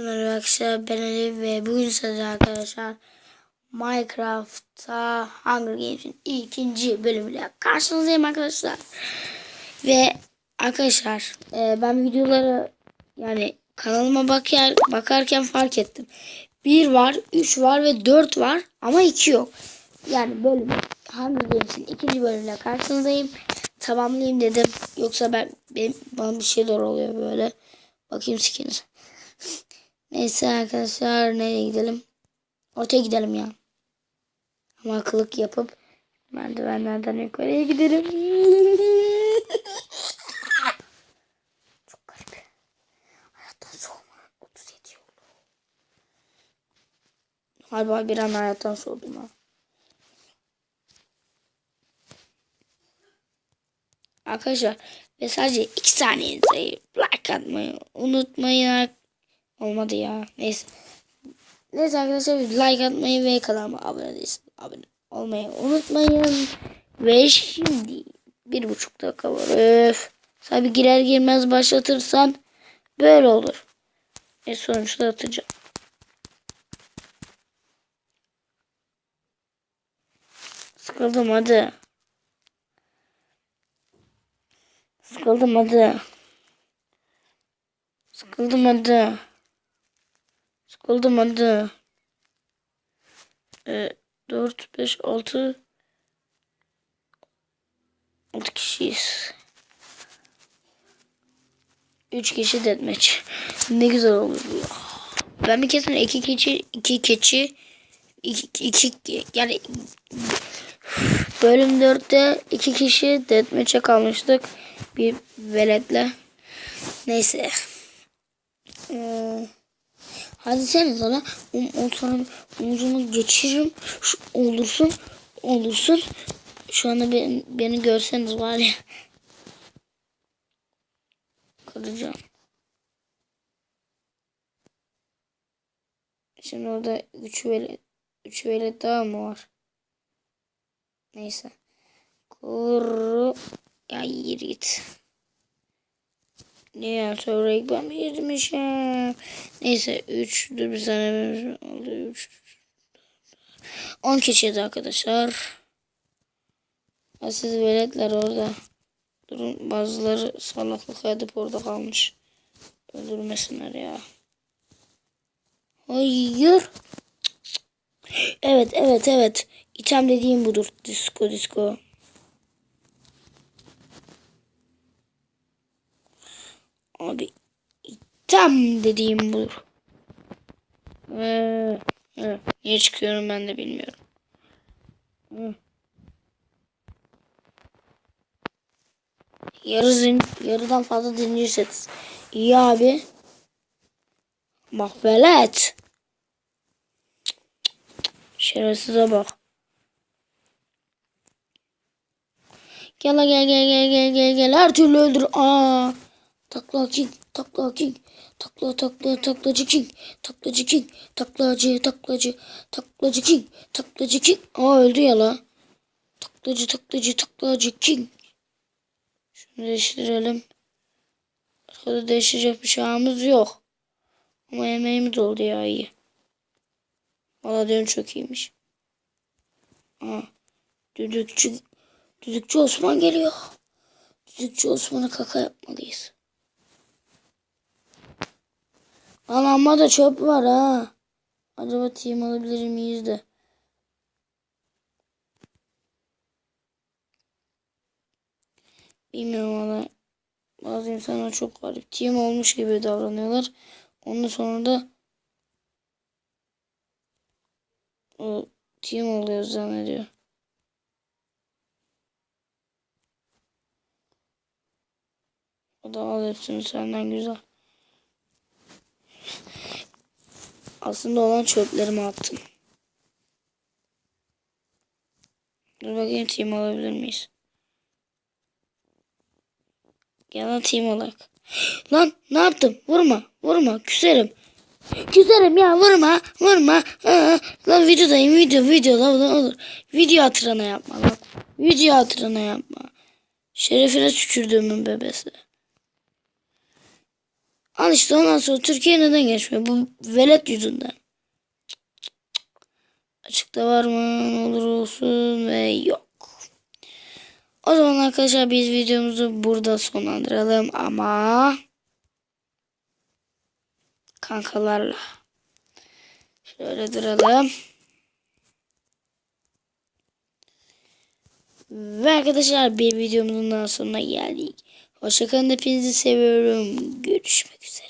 Merhaba arkadaşlar ben Ali ve bugün size arkadaşlar Minecraft'ta Hunger Games'in ikinci bölümüyle karşınızdayım arkadaşlar. Ve arkadaşlar e, ben videoları yani kanalıma bakar, bakarken fark ettim. 1 var, 3 var ve 4 var ama 2 yok. Yani bölüm Hunger Games'in ikinci bölümüyle karşınızdayım. Tamamlayayım dedim. Yoksa ben benim, bana bir şeyler oluyor böyle. Bakayım skiniz. Neyse arkadaşlar nereye gidelim? Ortaya gidelim ya. Ama akıllık yapıp merdivenlerden yukarıya gidelim. Çok garip. Hayattan soğuma 37 oldu. Galiba bir an hayattan soğudum ha. Arkadaşlar ve sadece 2 saniyenize like atmayı unutmayın. Olmadı ya. Neyse. Neyse arkadaşlar like atmayı ve kanalıma abone değilseniz abone olmayı unutmayın. Ve şimdi bir buçuk dakika var. Öf. Tabi girer girmez başlatırsan böyle olur. E sonuçta atacağım. Sıkıldım hadi. Sıkıldım hadi. Sıkıldım hadi. Sıkıldım hadi. Ee, 4, 5, 6 6 kişiyiz. 3 kişi deathmatch. Ne güzel olur bu. Ben bir kesin iki keçi, iki keçi, iki, iki yani bölüm 4'te iki kişi deathmatch'e kalmıştık. Bir veletle. Neyse. Ee, hadi sen sana on, sana omuzunu geçiririm. Şu, olursun. Olursun. Şu anda beni, beni görseniz var ya. Kıracağım. Şimdi orada üç velet, üç velet daha mı var? Neyse. Kuru. Ya yürü git. Niye sonra ilk ben mi girmişim? Neyse 3 dur bir saniye oldu 3 10 kişiydi arkadaşlar. Siz veletler orada. Durun bazıları salaklık edip orada kalmış. Öldürmesinler ya. Hayır. Evet evet evet. İtem dediğim budur. Disco disco. Abi tam dediğim bu. Ee. Niye çıkıyorum ben de bilmiyorum. Hı. Yarıdan fazla zincir. İyi abi. Mahvelet. Şerefsize bak. Gel gel gel gel gel gel gel her türlü öldür. Aa. Takla king, takla king, takla takla taklacı king, taklacı king, taklacı taklacı, taklacı king, taklacı king. Aa öldü ya la. Taklacı taklacı taklacı king. Şunu değiştirelim. Arkada değişecek bir şeyimiz yok. Ama yemeğimiz oldu ya iyi. Valla diyorum çok iyiymiş. Aa, düdükçü, düdükçü Osman geliyor. Düdükçü Osman'a kaka yapmalıyız. Lan da çöp var ha. Acaba team alabilir miyiz de. Bilmiyorum valla. Bazı insanlar çok garip. Team olmuş gibi davranıyorlar. Ondan sonra da o team oluyor zannediyor. O da al hepsini senden güzel. Aslında olan çöplerimi attım. Dur bakayım team alabilir miyiz? Gel lan team olarak. Lan ne yaptım? Vurma. Vurma. Küserim. Küserim ya vurma. Vurma. Aa, lan videodayım. Video. Video. Lan, lan olur. Video hatırına yapma lan. Video hatırına yapma. Şerefine tükürdüğümün bebesi. Al işte ondan sonra Türkiye neden geçmiyor? Bu velet yüzünden. Açıkta var mı? Olur olsun ve yok. O zaman arkadaşlar biz videomuzu burada sonlandıralım ama kankalarla şöyle duralım. Ve arkadaşlar bir videomuzun daha sonuna geldik. Hoşçakalın hepinizi seviyorum. Görüşmek üzere.